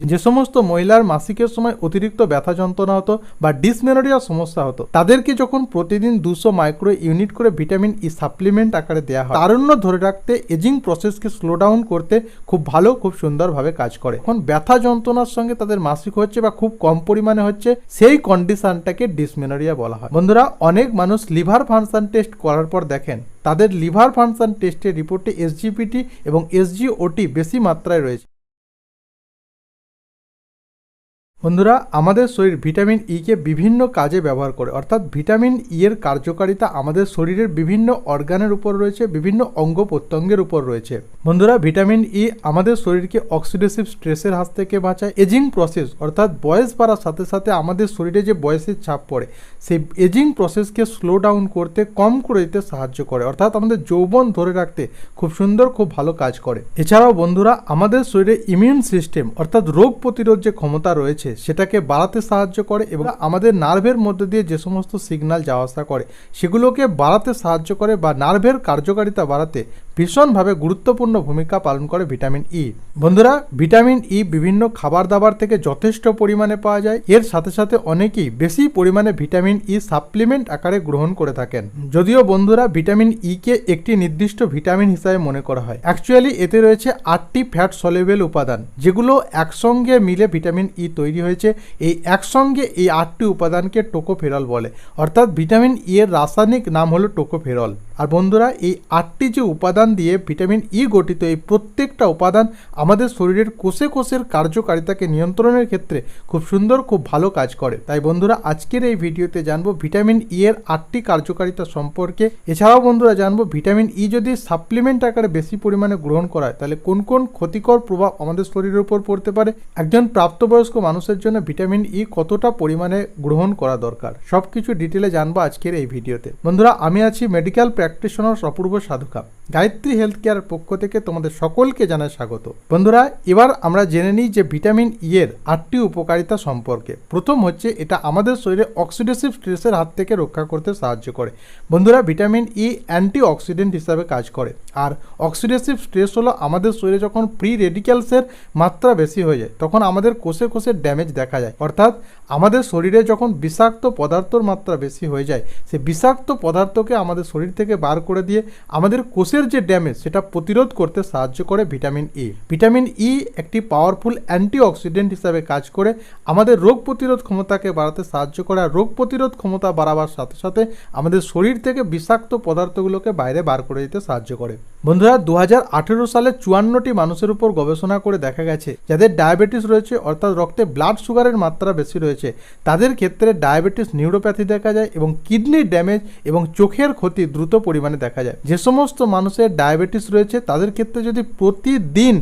যে সমস্ত মহিলার মাসিকের সময় অতিরিক্ত ব্যথা যন্ত্রণা হতো বা ডিসমেনোরিয়ার সমস্যা হতো, তাদেরকে যখন প্রতিদিন দুশো মাইক্রো ইউনিট করে ভিটামিন ই সাপ্লিমেন্ট আকারে দেওয়া হয়, তারুণ্য ধরে রাখতে এজিং প্রসেসকে স্লো ডাউন করতে খুব ভালো, খুব সুন্দরভাবে কাজ করে। এখন ব্যথা যন্ত্রণার সঙ্গে তাদের মাসিক হচ্ছে বা খুব কম পরিমাণে হচ্ছে, সেই কন্ডিশনটাকে ডিসমেনোরিয়া বলা হয়। বন্ধুরা, অনেক মানুষ লিভার ফাংশন টেস্ট করার পর দেখেন, তাদের লিভার ফাংশন টেস্টের রিপোর্টে এসজিপিটি এবং এসজিওটি বেশি মাত্রায় রয়েছে। বন্ধুরা, আমাদের শরীর ভিটামিন ই কে বিভিন্ন কাজে ব্যবহার করে। অর্থাৎ ভিটামিন ই এর কার্যকারিতা আমাদের শরীরের বিভিন্ন অর্গানের উপর রয়েছে, বিভিন্ন অঙ্গ প্রত্যঙ্গের উপর রয়েছে। বন্ধুরা, ভিটামিন ই আমাদের শরীরকে অক্সিডেসিভ স্ট্রেসের হাত থেকে বাঁচায়। এজিং প্রসেস, অর্থাৎ বয়স বাড়ার সাথে সাথে আমাদের শরীরে যে বয়সের ছাপ পড়ে, সেই এজিং প্রসেসকে স্লো ডাউন করতে, কম করে দিতে সাহায্য করে। অর্থাৎ আমাদের যৌবন ধরে রাখতে খুব সুন্দর, খুব ভালো কাজ করে। এছাড়াও বন্ধুরা, আমাদের শরীরে ইমিউন সিস্টেম অর্থাৎ রোগ প্রতিরোধ যে ক্ষমতা রয়েছে সেটাকে বাড়াতে সাহায্য করে এবং আমাদের নার্ভের মধ্যে দিয়ে যে সমস্ত সিগনাল যাওয়া আসা করে, সেগুলোকে বাড়াতে সাহায্য করে বা নার্ভের কার্যকারিতা বাড়াতে ভীষণভাবে গুরুত্বপূর্ণ ভূমিকা পালন করে ভিটামিন ই বন্ধুরা, ভিটামিন ই বিভিন্ন খাবার দাবার থেকে যথেষ্ট পরিমাণে পাওয়া যায়। এর সাথে সাথে অনেকেই বেশি পরিমাণে ভিটামিন ই সাপ্লিমেন্ট আকারে গ্রহণ করে থাকেন। যদিও বন্ধুরা, ভিটামিন ই কে একটি নির্দিষ্ট ভিটামিন হিসাবে মনে করা হয়। অ্যাকচুয়ালি এতে রয়েছে আটটি ফ্যাট সলেবেল উপাদান, যেগুলো একসঙ্গে মিলে ভিটামিন ই তৈরি হয়েছে। এই একসঙ্গে এই আটটি উপাদানকে টোকোফেরল বলে। অর্থাৎ ভিটামিন ই এর রাসায়নিক নাম হলো টোকোফেরল। আর বন্ধুরা, এই আটটি যে উপাদান দিয়ে ভিটামিন ই গঠিত এই প্রত্যেকটা উপাদান আমাদের শরীরের কোষে কোষের কার্যকারিতাকে নিয়ন্ত্রণের ক্ষেত্রে খুব সুন্দর, খুব ভালো কাজ করে। তাই বন্ধুরা, আজকের এই ভিডিওতে জানব ভিটামিন ই এর আটটি কার্যকারিতা সম্পর্কে। এছাড়াও বন্ধুরা, জানব ভিটামিন ই যদি সাপ্লিমেন্ট আকারে বেশি পরিমাণে গ্রহণ করা হয়, তাহলে কোন কোন ক্ষতিকর প্রভাব আমাদের শরীরের উপর পড়তে পারে? একজন প্রাপ্তবয়স্ক মানুষের জন্য ভিটামিন ই কতটা পরিমাণে গ্রহণ করা দরকার? সব কিছু ডিটেলে জানব আজকের এই ভিডিওতে। বন্ধুরা, আমি আছি medical practitioner Apurba Sadhukha. Gayatri health care পক্ষ থেকে তোমাদের সকলকে জানাই স্বাগত। বন্ধুরা, এবার আমরা জেনে নিই যে ভিটামিন ই এর আটটি উপকারিতা সম্পর্কে। প্রথম হচ্ছে, এটা আমাদের শরীরে অক্সিডেসিভ স্ট্রেসের হাত থেকে রক্ষা করতে সাহায্য করে। বন্ধুরা, ভিটামিন ই অ্যান্টি অক্সিডেন্ট হিসাবে কাজ করে। আর অক্সিডেটিভ স্ট্রেস হলো আমাদের শরীরে যখন প্রি রেডিক্যালসের মাত্রা বেশি হয়ে যায়, তখন আমাদের কোষে কোষে ড্যামেজ দেখা যায়। অর্থাৎ আমাদের শরীরে যখন বিষাক্ত পদার্থর মাত্রা বেশি হয়ে যায় সে বিষাক্ত পদার্থকে আমাদের শরীর থেকে বার করে দিয়ে আমাদের কোষের যে ড্যামেজ, সেটা প্রতিরোধ করতে সাহায্য করে ভিটামিন ই ভিটামিন ই একটি পাওয়ারফুল অ্যান্টি অক্সিডেন্ট হিসাবে কাজ করে, আমাদের রোগ প্রতিরোধ ক্ষমতাকে বাড়াতে সাহায্য করে আর রোগ প্রতিরোধ ক্ষমতা বাড়াবার সাথে সাথে আমাদের শরীর থেকে বিষাক্ত পদার্থগুলোকে বাইরে বার করে দিতে সাহায্য করে। বন্ধুরা দু হাজার আঠেরো সালে চুয়ান্নটি মানুষের উপর গবেষণা করে দেখা গেছে, যাদের ডায়াবেটিস রয়েছে, অর্থাৎ রক্তে ব্লাড সুগারের মাত্রা বেশি রয়েছে। তাদের ক্ষেত্রে ডায়াবেটিস নিউরোপ্যাথি দেখা যায় এবং কিডনির ড্যামেজ এবং চোখের ক্ষতি দ্রুত পরিমাণে দেখা যায়। যে সমস্ত মানুষের ডায়াবেটিস রয়েছে, তাদের ক্ষেত্রে যদি প্রতিদিন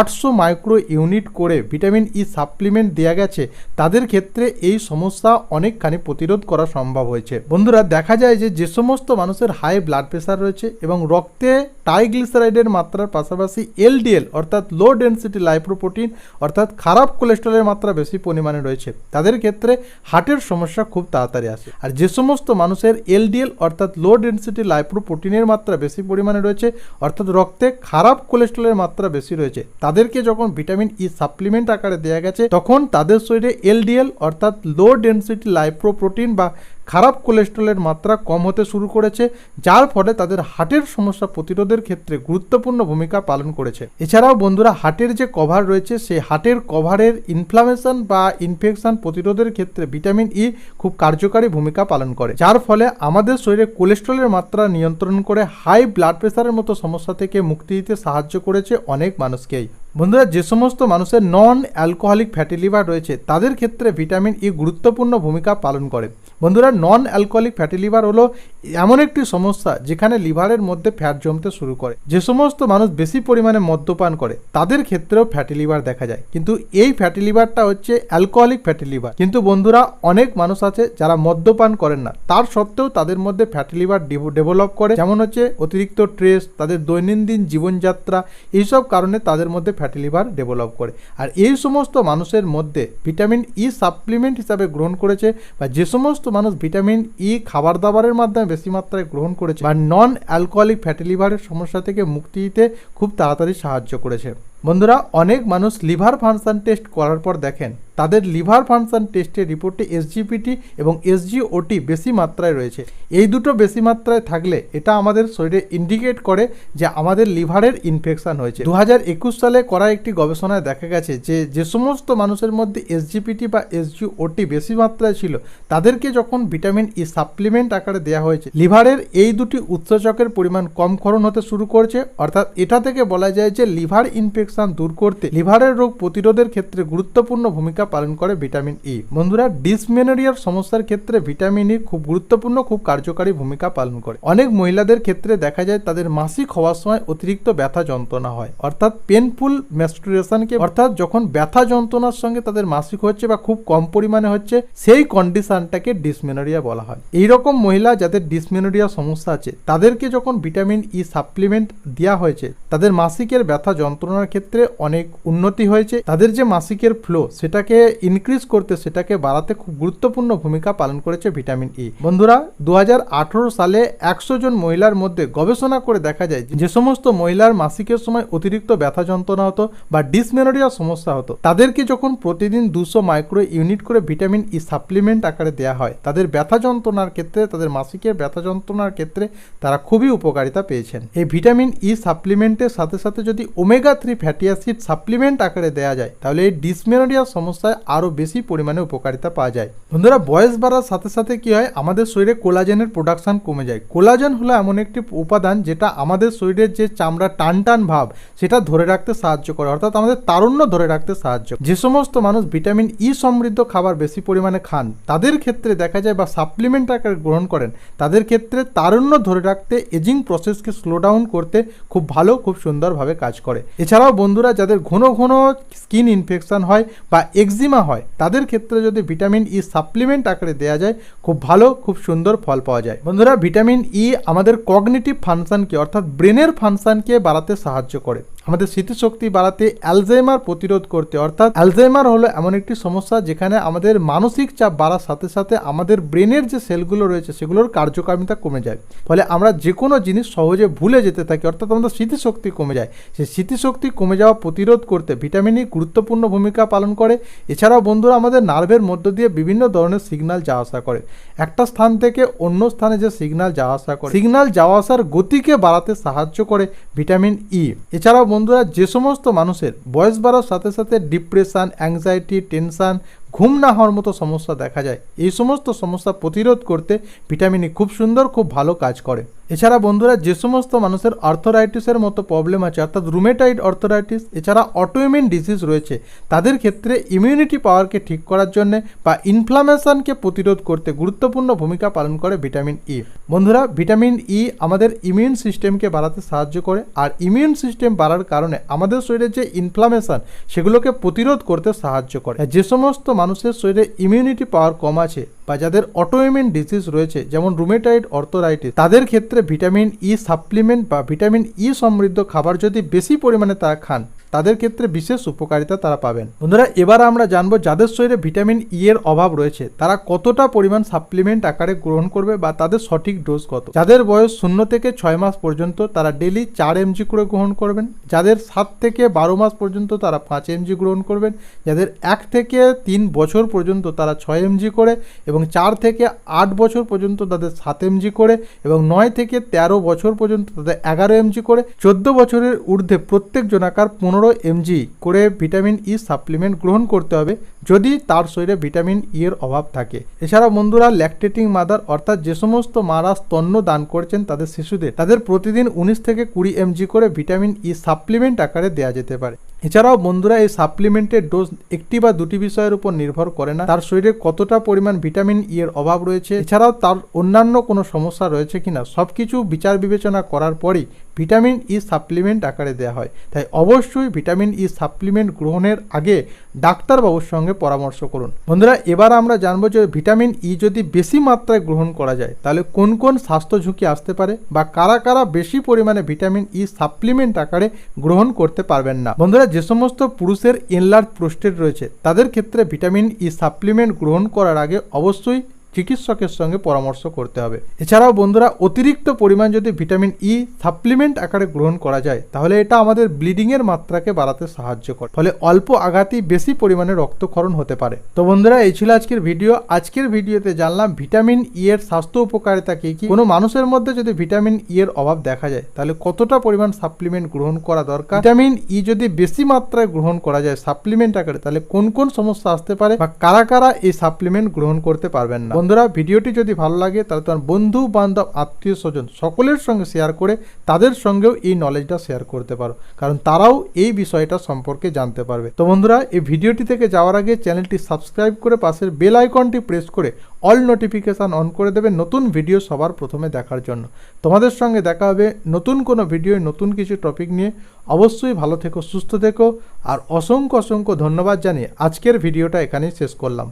আটশো মাইক্রো ইউনিট করে ভিটামিন ই সাপ্লিমেন্ট দেওয়া গেছে, তাদের ক্ষেত্রে এই সমস্যা অনেকখানি প্রতিরোধ করা সম্ভব হয়েছে। বন্ধুরা, দেখা যায় যে যে সমস্ত মানুষের হাই ব্লাড প্রেশার রয়েছে এবং রক্তে ট্রাইগ্লিসারাইডের মাত্রার পাশাপাশি এলডিএল, অর্থাৎ লো ডেন্সিটি লাইপ্রোপ্রোটিন অর্থাৎ খারাপ কোলেস্ট্রলের মাত্রা বেশি পরিমাণে রয়েছে। তাদের ক্ষেত্রে হার্টের সমস্যা খুব তাড়াতাড়ি আসে। আর যে সমস্ত মানুষের এলডিএল, অর্থাৎ লো ডেন্সিটি লাইপ্রোপ্রোটিনের মাত্রা বেশি পরিমাণে রয়েছে, অর্থাৎ রক্তে খারাপ কোলেস্ট্রলের মাত্রা বেশি রয়েছে, তাদেরকে যখন ভিটামিন ই সাপ্লিমেন্ট আকারে দেওয়া গেছে, তখন তাদের শরীরে এলডিএল, অর্থাৎ লো ডেন্সিটি লাইপ্রোপ্রোটিন বা খারাপ কোলেস্ট্রলের মাত্রা কম হতে শুরু করেছে, যার ফলে তাদের হার্টের সমস্যা প্রতিরোধের ক্ষেত্রে গুরুত্বপূর্ণ ভূমিকা পালন করেছে। এছাড়াও বন্ধুরা, হার্টের যে কভার রয়েছে, সেই হার্টের কভারের ইনফ্লামেশন বা ইনফেকশন প্রতিরোধের ক্ষেত্রে ভিটামিন ই খুব কার্যকারী ভূমিকা পালন করে। যার ফলে আমাদের শরীরে কোলেস্ট্রলের মাত্রা নিয়ন্ত্রণ করে হাই ব্লাড প্রেশারের মতো সমস্যা থেকে মুক্তি দিতে সাহায্য করেছে অনেক মানুষকেই। বন্ধুরা, যে সমস্ত মানুষের নন অ্যালকোহলিক ফ্যাটি লিভার রয়েছে, তাদের ক্ষেত্রে ভিটামিন ই গুরুত্বপূর্ণ ভূমিকা পালন করে। বন্ধুরা নন অ্যালকোহলিক ফ্যাটি লিভার হলো এমন একটি সমস্যা যেখানে লিভারের মধ্যে ফ্যাট জমতে শুরু করে। যে সমস্ত মানুষ বেশি পরিমাণে মদ্যপান করে, তাদের ক্ষেত্রেও ফ্যাটি লিভার দেখা যায়। কিন্তু এই ফ্যাটি লিভারটা হচ্ছে অ্যালকোহলিক ফ্যাটি লিভার। কিন্তু বন্ধুরা, অনেক মানুষ আছে যারা মদ্যপান করেন না। তার সত্ত্বেও তাদের মধ্যে ফ্যাটি লিভার ডেভেলপ করে। যেমন হচ্ছে অতিরিক্ত স্ট্রেস, তাদের দৈনন্দিন জীবনযাত্রা, এইসব কারণে তাদের মধ্যে ফ্যাটি লিভার ডেভেলপ করে। আর এই সমস্ত মানুষের মধ্যে ভিটামিন ই সাপ্লিমেন্ট হিসাবে গ্রহণ করেছে বা যে সমস্ত মানুষ ভিটামিন ই খাবার দাবারের মাধ্যমে বেশি মাত্রায় গ্রহণ করেছে বা নন অ্যালকোহলিক ফ্যাটি লিভারের সমস্যা থেকে মুক্তি দিতে খুব তাড়াতাড়ি সাহায্য করেছে। বন্ধুরা, অনেক মানুষ লিভার ফাংশন টেস্ট করার পর দেখেন, তাদের লিভার ফাংশন টেস্টের রিপোর্টে এসজিপিটি এবং এসজিওটি বেশি মাত্রায় রয়েছে। এই দুটো বেশি মাত্রায় থাকলে এটা আমাদের শরীরে ইন্ডিকেট করে যে আমাদের লিভারের ইনফেকশন হয়েছে। দু সালে করা একটি গবেষণায় দেখা গেছে যে যে সমস্ত মানুষের মধ্যে এসজিপিটি বা এসজিওটি বেশি মাত্রায় ছিল, তাদেরকে যখন ভিটামিন ই সাপ্লিমেন্ট আকারে দেওয়া হয়েছে, লিভারের এই দুটি উৎসেচকের পরিমাণ কম ক্ষরণ হতে শুরু করছে। অর্থাৎ এটা থেকে বলা যায় যে লিভার ইনফেকশন দূর করতে লিভারের রোগ প্রতিরোধের ক্ষেত্রে গুরুত্বপূর্ণ ভূমিকা পালন করে ভিটামিন ই বন্ধুরা, ডিসমেনোরিয়ার সমস্যার ক্ষেত্রে ভিটামিন ই খুব গুরুত্বপূর্ণ, খুব কার্যকারী ভূমিকা পালন করে। অনেক মহিলাদের ক্ষেত্রে দেখা যায় তাদের মাসিক হওয়ার সময় অতিরিক্ত ব্যথা যন্ত্রণা হয়। অর্থাৎ পেনফুল মেস্ট্রুয়েশনকে অর্থাৎ যখন ব্যথা যন্ত্রণার সঙ্গে তাদের মাসিক হচ্ছে বা খুব কম পরিমাণে হচ্ছে, সেই কন্ডিশনটাকে ডিসমেনোরিয়া বলা হয়। এই রকম মহিলা যাদের ডিসমেনোরিয়া সমস্যা আছে, তাদেরকে যখন ভিটামিন ই সাপ্লিমেন্ট দেওয়া হয়েছে, তাদের মাসিকের ব্যথা যন্ত্রণার ক্ষেত্রে অনেক উন্নতি হয়েছে। তাদের যে মাসিকের ফ্লো সেটাকে ইনক্রিজ করতে, সেটাকে বাড়াতে খুব গুরুত্বপূর্ণ ভূমিকা পালন করেছে ভিটামিন ই বন্ধুরা দু হাজার আঠারো সালে একশো জন মহিলার মধ্যে গবেষণা করে দেখা যায় যে সমস্ত মহিলার মাসিকের সময় অতিরিক্ত ব্যথা যন্ত্রণা হতো বা ডিসমেনোরিয়া সমস্যা হতো, তাদেরকে যখন প্রতিদিন দুশো মাইক্রো ইউনিট করে ভিটামিন ই সাপ্লিমেন্ট আকারে দেওয়া হয়, তাদের ব্যথা যন্ত্রণার ক্ষেত্রে, তাদের মাসিকের ব্যথা যন্ত্রণার ক্ষেত্রে তারা খুবই উপকারিতা পেয়েছেন। এই ভিটামিন ই সাপ্লিমেন্টের সাথে সাথে যদি ওমেগা থ্রি অ্যাসিড সাপ্লিমেন্ট আকারে দেওয়া যায়, তাহলে এই ডিসমেনোরিয়া সমস্যায় আরও বেশি পরিমাণে উপকারিতা পাওয়া যায়। বন্ধুরা, বয়স বাড়ার সাথে সাথে কি হয়, আমাদের শরীরে কোলাজেনের প্রোডাকশন কমে যায়। কোলাজেন হলো এমন একটি উপাদান যেটা আমাদের শরীরের যে চামড়া টান টান ভাব, সেটা ধরে রাখতে সাহায্য করে, অর্থাৎ আমাদের তারুণ্য ধরে রাখতে সাহায্য যে সমস্ত মানুষ ভিটামিন ই সমৃদ্ধ খাবার বেশি পরিমাণে খান, তাদের ক্ষেত্রে দেখা যায় বা সাপ্লিমেন্ট আকারে গ্রহণ করেন, তাদের ক্ষেত্রে তারুণ্য ধরে রাখতে এজিং প্রসেসকে স্লো ডাউন করতে খুব ভালো, খুব সুন্দরভাবে কাজ করে। এছাড়াও বন্ধুরা, যাদের ঘন ঘন স্কিন ইনফেকশান হয় বা এক্সিমা হয়, তাদের ক্ষেত্রে যদি ভিটামিন ই সাপ্লিমেন্ট আকারে দেওয়া যায়, খুব ভালো, খুব সুন্দর ফল পাওয়া যায়। বন্ধুরা ভিটামিন ই আমাদের কগনিটিভ ফাংশনকে অর্থাৎ ব্রেনের ফাংশানকে বাড়াতে সাহায্য করে। আমাদের স্মৃতিশক্তি বাড়াতে অ্যালজাইমার প্রতিরোধ করতে, অর্থাৎ অ্যালজাইমার হলো এমন একটি সমস্যা যেখানে আমাদের মানসিক চাপ বাড়ার সাথে সাথে আমাদের ব্রেনের যে সেলগুলো রয়েছে সেগুলোর কার্যকারিতা কমে যায়। ফলে আমরা যে কোনো জিনিস সহজে ভুলে যেতে থাকি, অর্থাৎ আমাদের স্মৃতিশক্তি কমে যায়। সেই স্মৃতিশক্তি কমে যাওয়া প্রতিরোধ করতে ভিটামিন ই গুরুত্বপূর্ণ ভূমিকা পালন করে। এছাড়াও বন্ধুরা, আমাদের নার্ভের মধ্য দিয়ে বিভিন্ন ধরনের সিগনাল যাওয়া আসা করে। একটা স্থান থেকে অন্য স্থানে যে সিগনাল যাওয়া আসা করে সিগনাল যাওয়া আসার গতিকে বাড়াতে সাহায্য করে ভিটামিন ই। এছাড়াও বন্ধুরা, যে সমস্ত মানুষের বয়স বাড়ার সাথে সাথে ডিপ্রেশান অ্যাংজাইটি টেনশান ঘুম না হওয়ার মতো সমস্যা দেখা যায়, এই সমস্ত সমস্যা প্রতিরোধ করতে ভিটামিন খুব সুন্দর, খুব ভালো কাজ করে। এছাড়া বন্ধুরা, যে সমস্ত মানুষের আর্থরাইটিসের মতো প্রবলেম আছে, অর্থাৎ রুমেটাইড অর্থরাইটিস এছাড়া অটোইমিউন ডিজিজ রয়েছে, তাদের ক্ষেত্রে ইমিউনিটি পাওয়ারকে ঠিক করার জন্য বা ইনফ্লামেশনকে প্রতিরোধ করতে গুরুত্বপূর্ণ ভূমিকা পালন করে ভিটামিন ই বন্ধুরা ভিটামিন ই আমাদের ইমিউন সিস্টেমকে বাড়াতে সাহায্য করে, আর ইমিউন সিস্টেম বাড়ার কারণে আমাদের শরীরে যে ইনফ্লামেশন সেগুলোকে প্রতিরোধ করতে সাহায্য করে। যে সমস্ত মানুষের শরীরে ইমিউনিটি পাওয়ার কম আছে, বা যাদের অটোইমিউন ডিজিজ রয়েছে, যেমন রুমেটাইড অর্থোরাইটিস তাদের ক্ষেত্রে ভিটামিন ই সাপ্লিমেন্ট বা ভিটামিন ই সমৃদ্ধ খাবার যদি বেশি পরিমাণে তারা খান, তাদের ক্ষেত্রে বিশেষ উপকারিতা তারা পাবেন। বন্ধুরা, এবার আমরা জানব যাদের শরীরে ভিটামিন ই এর অভাব রয়েছে, তারা কতটা পরিমাণ সাপ্লিমেন্ট আকারে গ্রহণ করবে বা তাদের সঠিক ডোজ কত? যাদের বয়স শূন্য থেকে ছয় মাস পর্যন্ত, তারা ডেলি চার এমজি করে গ্রহণ করবেন। যাদের সাত থেকে বারো মাস পর্যন্ত, তারা পাঁচ এমজি গ্রহণ করবেন। যাদের এক থেকে তিন বছর পর্যন্ত, তারা ছয় এমজি করে এবং চার থেকে আট বছর পর্যন্ত, তাদের সাত এমজি করে এবং নয় থেকে তেরো বছর পর্যন্ত তাদের এগারো এমজি করে চোদ্দ বছরের ঊর্ধ্বে প্রত্যেক জনাকার পনেরো এমজি করে ভিটামিন ই সাপ্লিমেন্ট গ্রহণ করতে হবে যদি তার শরীরে ভিটামিন ই এর অভাব থাকে। এছাড়া বন্ধুরা ল্যাকটেটিং মাদার অর্থাৎ যে সমস্ত মারা স্তন্য দান করছেন তাদের শিশুদের, তাদের প্রতিদিন উনিশ থেকে কুড়ি এমজি করে ভিটামিন ই সাপ্লিমেন্ট আকারে দেওয়া যেতে পারে। এছাড়াও বন্ধুরা এই সাপ্লিমেন্টের ডোজ একটি বা দুটি বিষয়ের উপর নির্ভর করে না। তার শরীরে কতটা পরিমাণ ভিটামিন ই এর অভাব রয়েছে, এছাড়াও তার অন্যান্য কোনো সমস্যা রয়েছে কিনা সব কিছু বিচার বিবেচনা করার পরই ভিটামিন ই সাপ্লিমেন্ট আকারে দেওয়া হয়। তাই অবশ্যই ভিটামিন ই সাপ্লিমেন্ট গ্রহণের আগে ডাক্তারবাবুর সঙ্গে পরামর্শ করুন। বন্ধুরা, এবার আমরা জানব যে ভিটামিন ই যদি বেশি মাত্রায় গ্রহণ করা যায়, তাহলে কোন কোন স্বাস্থ্য ঝুঁকি আসতে পারে বা কারা কারা বেশি পরিমাণে ভিটামিন ই সাপ্লিমেন্ট আকারে গ্রহণ করতে পারবেন না? বন্ধুরা, যে সমস্ত পুরুষের ইনলার্জ প্রোস্টেট রয়েছে, তাদের ক্ষেত্রে ভিটামিন ই সাপ্লিমেন্ট গ্রহণ করার আগে অবশ্যই চিকিৎসকের সঙ্গে পরামর্শ করতে হবে। এছাড়াও বন্ধুরা, অতিরিক্ত পরিমাণ যদি ভিটামিন ই সাপ্লিমেন্ট আকারে গ্রহণ করা যায়, তাহলে এটা আমাদের ব্লিডিংয়ের মাত্রাকে বাড়াতে সাহায্য করে। ফলে অল্প আঘাতেই বেশি পরিমাণে রক্তক্ষরণ হতে পারে। তো বন্ধুরা, এই ছিল আজকের ভিডিও। আজকের ভিডিওতে জানলাম ভিটামিন ই এর স্বাস্থ্য উপকারিতা কি কি। কোনো মানুষের মধ্যে যদি ভিটামিন ই এর অভাব দেখা যায়, তাহলে কতটা পরিমাণ সাপ্লিমেন্ট গ্রহণ করা দরকার? ভিটামিন ই যদি বেশি মাত্রায় গ্রহণ করা যায় সাপ্লিমেন্ট আকারে, তাহলে কোন কোন সমস্যা আসতে পারে? বা কারা কারা এই সাপ্লিমেন্ট গ্রহণ করতে পারবেন না? বন্ধুরা, ভিডিওটি যদি ভালো লাগে, তাহলে তোমার বন্ধু, বান্ধব, আত্মীয় স্বজন সকলের সঙ্গে শেয়ার করে তাদের সঙ্গেও এই নলেজটা শেয়ার করতে পারো। কারণ তারাও এই বিষয়টা সম্পর্কে জানতে পারবে। তো বন্ধুরা, এই ভিডিওটি থেকে যাওয়ার আগে চ্যানেলটি সাবস্ক্রাইব করে পাশের বেল আইকনটি প্রেস করে অল নোটিফিকেশান অন করে দেবে নতুন ভিডিও সবার প্রথমে দেখার জন্য। তোমাদের সঙ্গে দেখা হবে নতুন কোনো ভিডিও নতুন কিছু টপিক নিয়ে। অবশ্যই ভালো থেকো, সুস্থ থেকো, আর অসংখ্য অসংখ্য ধন্যবাদ জানিয়ে আজকের ভিডিওটা এখানেই শেষ করলাম।